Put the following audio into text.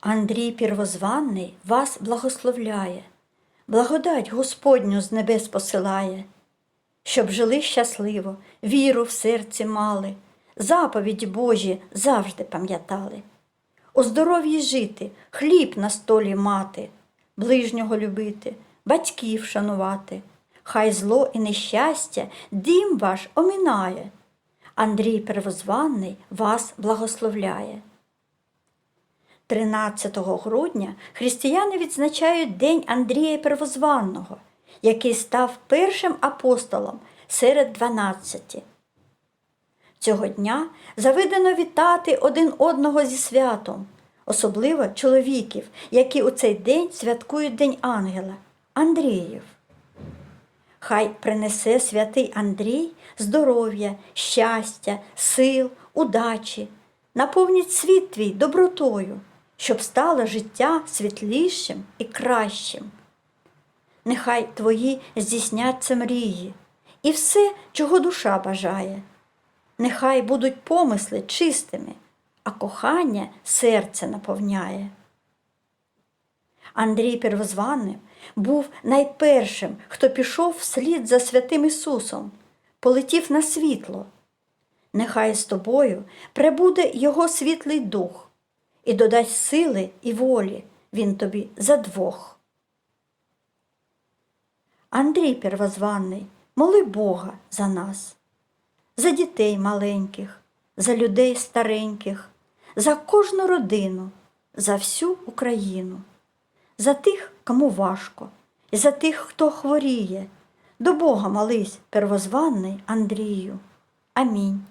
Андрій Первозванний вас благословляє, благодать Господню з небес посилає, щоб жили щасливо, віру в серці мали, заповіді Божі завжди пам'ятали. У здоров'ї жити, хліб на столі мати, ближнього любити, батьків шанувати. Хай зло і нещастя дім ваш оминає. Андрій Первозванний вас благословляє. 13 грудня християни відзначають День Андрія Первозванного, який став першим апостолом серед дванадцяти. Цього дня заведено вітати один одного зі святом, особливо чоловіків, які у цей день святкують День Ангела Андріїв. Хай принесе святий Андрій здоров'я, щастя, сил, удачі, наповнить світ твій добротою, щоб стало життя світлішим і кращим. Нехай твої здійсняться мрії і все, чого душа бажає. Нехай будуть помисли чистими, а кохання серце наповняє. Андрій Первозванним був найпершим, хто пішов вслід за святим Ісусом, полетів на світло. Нехай з тобою пребуде Його світлий дух і додасть сили і волі Він тобі за двох. Андрій Первозванний, моли Бога за нас, за дітей маленьких, за людей стареньких, за кожну родину, за всю Україну за тих, кому важко, і за тих, хто хворіє. До Бога молись, первозванний Андрію. Амінь.